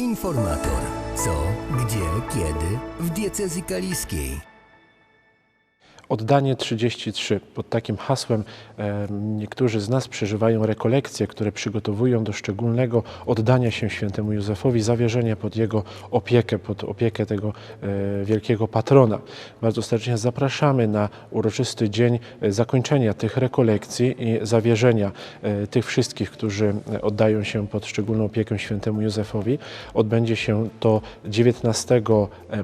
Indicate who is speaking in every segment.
Speaker 1: Informator. Co, gdzie, kiedy w diecezji kaliskiej.
Speaker 2: Oddanie 33. Pod takim hasłem e, niektórzy z nas przeżywają rekolekcje, które przygotowują do szczególnego oddania się świętemu Józefowi, zawierzenia pod jego opiekę, pod opiekę tego e, wielkiego patrona. Bardzo serdecznie zapraszamy na uroczysty dzień e, zakończenia tych rekolekcji i zawierzenia tych wszystkich, którzy oddają się pod szczególną opiekę świętemu Józefowi. Odbędzie się to 19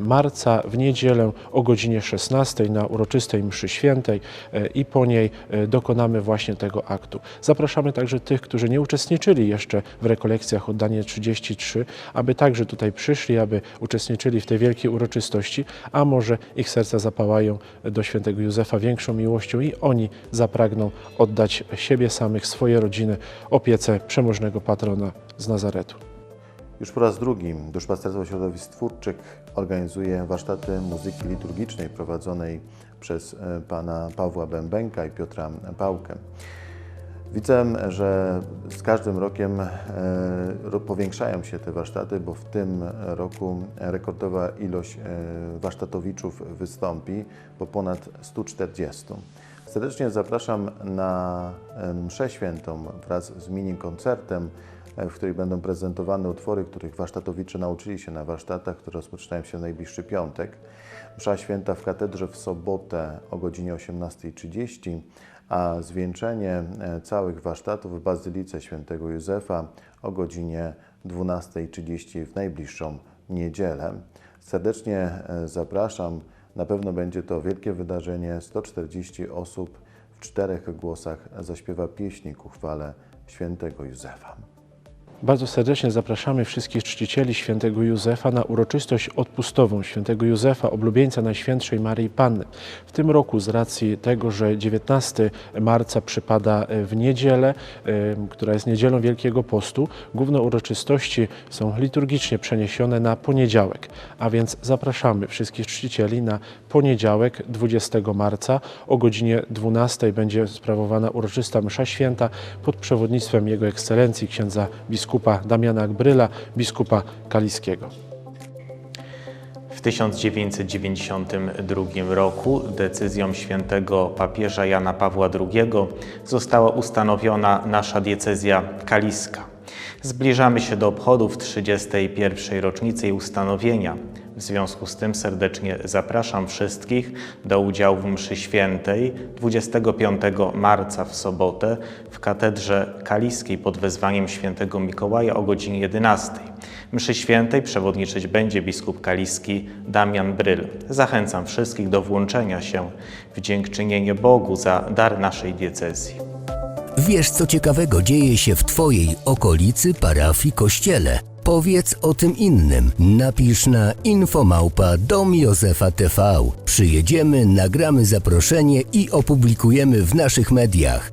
Speaker 2: marca w niedzielę o godzinie 16 na uroczystej mszy świętej e, i po niej e, dokonamy właśnie tego aktu. Zapraszamy także tych, którzy nie uczestniczyli jeszcze w rekolekcjach oddanie 33, aby także tutaj przyszli, aby uczestniczyli w tej wielkiej uroczystości, a może ich serca zapałają do świętego Józefa większą miłością i oni zapragną oddać siebie samych, swoje rodziny opiece przemożnego patrona z Nazaretu.
Speaker 3: Już po raz drugi Duszpasterstwo Środowisk Twórczych organizuje warsztaty muzyki liturgicznej prowadzonej przez e, pana Pawła Bębenka i Piotra Pałkę. Widzę, że z każdym rokiem e, powiększają się te warsztaty, bo w tym roku rekordowa ilość e, warsztatowiczów wystąpi, po ponad 140. Serdecznie zapraszam na mszę świętą wraz z mini koncertem, w której będą prezentowane utwory, których warsztatowicze nauczyli się na warsztatach, które rozpoczynają się w najbliższy piątek. Msza święta w katedrze w sobotę o godzinie 18.30, a zwieńczenie e, całych warsztatów w Bazylice Świętego Józefa o godzinie 12.30 w najbliższą niedzielę. Serdecznie e, zapraszam. Na pewno będzie to wielkie wydarzenie. 140 osób w czterech głosach zaśpiewa pieśni ku chwale Świętego Józefa.
Speaker 2: Bardzo serdecznie zapraszamy wszystkich czcicieli świętego Józefa na uroczystość odpustową świętego Józefa, oblubieńca Najświętszej Maryi Panny. W tym roku z racji tego, że 19 marca przypada e, w niedzielę, e, która jest niedzielą Wielkiego Postu, główne uroczystości są liturgicznie przeniesione na poniedziałek. A więc zapraszamy wszystkich czcicieli na poniedziałek 20 marca o godzinie 12 będzie sprawowana uroczysta msza święta pod przewodnictwem Jego Ekscelencji księdza biskupa Damiana Gbryla, biskupa kaliskiego.
Speaker 4: W 1992 roku decyzją świętego papieża Jana Pawła II została ustanowiona nasza diecezja kaliska. Zbliżamy się do obchodów 31. rocznicy ustanowienia. W związku z tym serdecznie zapraszam wszystkich do udziału w mszy świętej 25 marca w sobotę w katedrze kaliskiej pod wezwaniem świętego Mikołaja o godzinie 11. Mszy świętej przewodniczyć będzie biskup kaliski Damian Bryl. Zachęcam wszystkich do włączenia się w dziękczynienie Bogu za dar naszej diecezji.
Speaker 1: Wiesz, co ciekawego dzieje się w Twojej okolicy, parafii, kościele? Powiedz o tym innym. Napisz na infomałpa dom Józefa TV. Przyjedziemy, nagramy zaproszenie i opublikujemy w naszych mediach.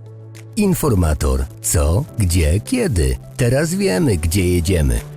Speaker 1: Informator. Co, gdzie, kiedy. Teraz wiemy, gdzie jedziemy.